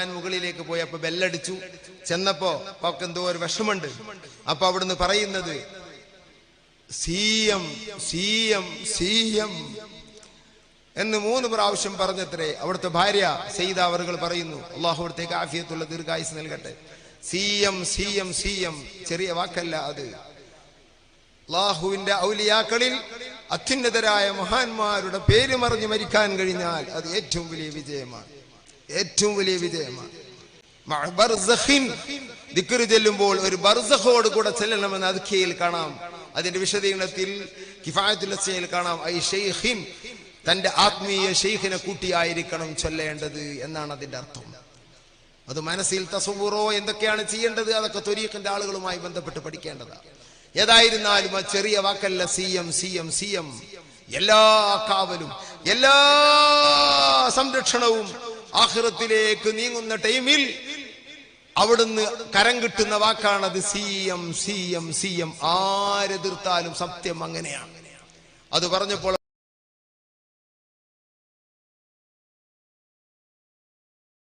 ഞാൻ മുകളിലേക്ക് പോയി അപ്പൊ ബെല്ലടിച്ചു. ചെന്നപ്പോ അവർക്ക് എന്തോ ഒരു വിഷമുണ്ട് അപ്പൊ അവിടുന്ന് പറയുന്നത് CM CM C M C M എന്ന് മൂന്ന് പ്രാവശ്യം പറഞ്ഞത്രേ അവിടുത്തെ ഭാര്യ സെയ്ത അവറുകൾ പറയുന്നു അള്ളാഹു അവിടത്തേക്ക് ആഫിയത്തുള്ള ദീർഘായുസ് നൽകട്ടെ. C M C M C M ചെറിയ വാക്കല്ല അത്. അള്ളാഹുവിന്റെ ഔലിയാക്കളിൽ അത്യുന്നതരായ മഹാന്മാരുടെ പേര് മറിഞ്ഞ് മരിക്കാൻ കഴിഞ്ഞാൽ അത് ഏറ്റവും വലിയ വിജയമാണ്. ഏറ്റവും വലിയ വിജയമാണ്. ദിക്ർ ചെല്ലുമ്പോൾ ഒരു ബർസഹോട് കൂടെ ചെല്ലണമെന്ന് അദ്ഖിയിൽ കാണാം. അതിന്റെ വിശദീകരണത്തിൽ കിഫായത്തുൽ അസ്യയിൽ കാണാം. ഐ ഷെയ്ഖിൻ തന്റെ ആത്മീയ ഷെയ്ഖിനെ കൂട്ടിയായിരിക്കണം ചൊല്ലേണ്ടത് എന്നാണ് അതിന്റെ അർത്ഥം. അത് മനസ്സിൽ തസവൂറോ എന്തൊക്കെയാണ് ചെയ്യേണ്ടത്? അതൊക്കെ തൊരീഖിന്റെ ആളുകളുമായി ബന്ധപ്പെട്ട് പഠിക്കേണ്ടതാണ് ഏതായിരുന്നാലും ആ ചെറിയ വാക്കല്ല C M C M C M. എല്ലാ കാവലും എല്ലാ സംരക്ഷണവും ആഹ്റത്തിലേക്ക് നീങ്ങുന്ന ടൈമിൽ അവിടുന്ന് കരം കിട്ടുന്ന വാക്കാണത് C M C M C M. ആരെതിർത്താലും സത്യം അങ്ങനെയാണ്. അത് പറഞ്ഞപ്പോൾ